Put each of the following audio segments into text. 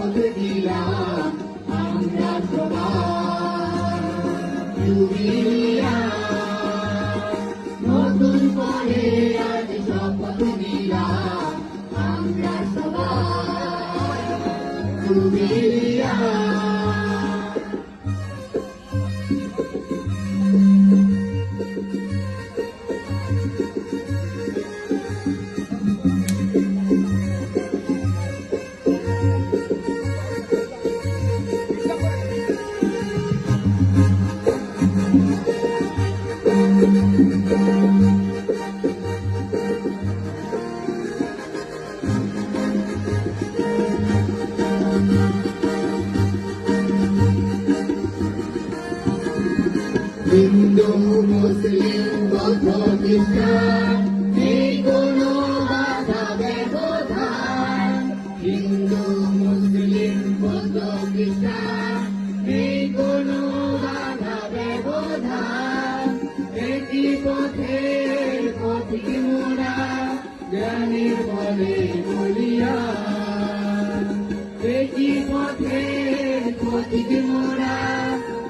শপথ দিলাম আমরা জুবিলিয়া নতুন করে আজ শপথ দিলাম আমরা সবাই জুবিলিয়া হিন্দু মুসলিম বৌদ্ধ খ্রিস্টান কোনো বাধা ব্যবধান হিন্দু মুসলিম বৌদ্ধ খ্রিস্টান কোনো বাধা ব্যবধান একই পথের পথিক মোরা জ্ঞানের বলে বলিয়া একই পথের পথিক মোরা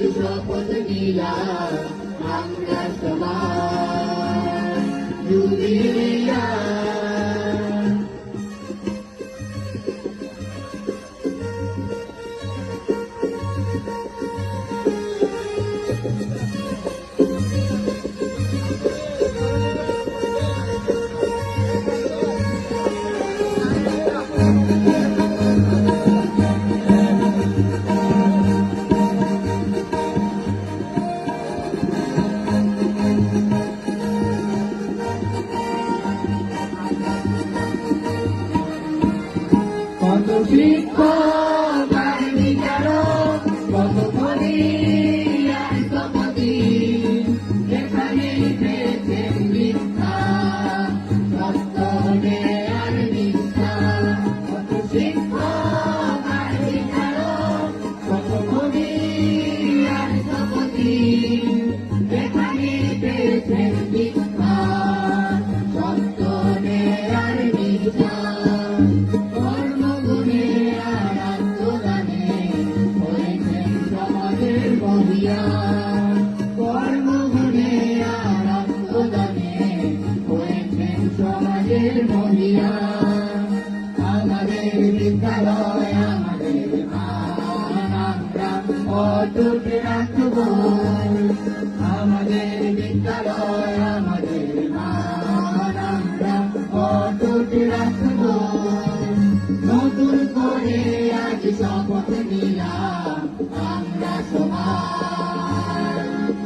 আজ শপথ নিলাম আমরা সবাই জুবিলিয়া সমাজের বহিয়া আমাদের বিদ্যালয় আমাদের অটুট রাখব আমাদের বিদ্যালয় আমাদের অটুট রাখব নতুন করে আজ শপথ নিলাম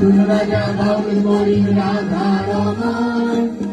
জুবিলিয়া নতুন করে আজ শপথ নিলাম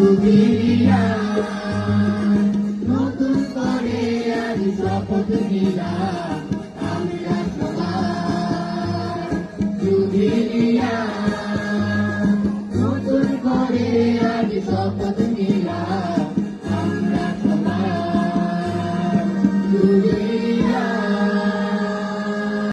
Hallelujah.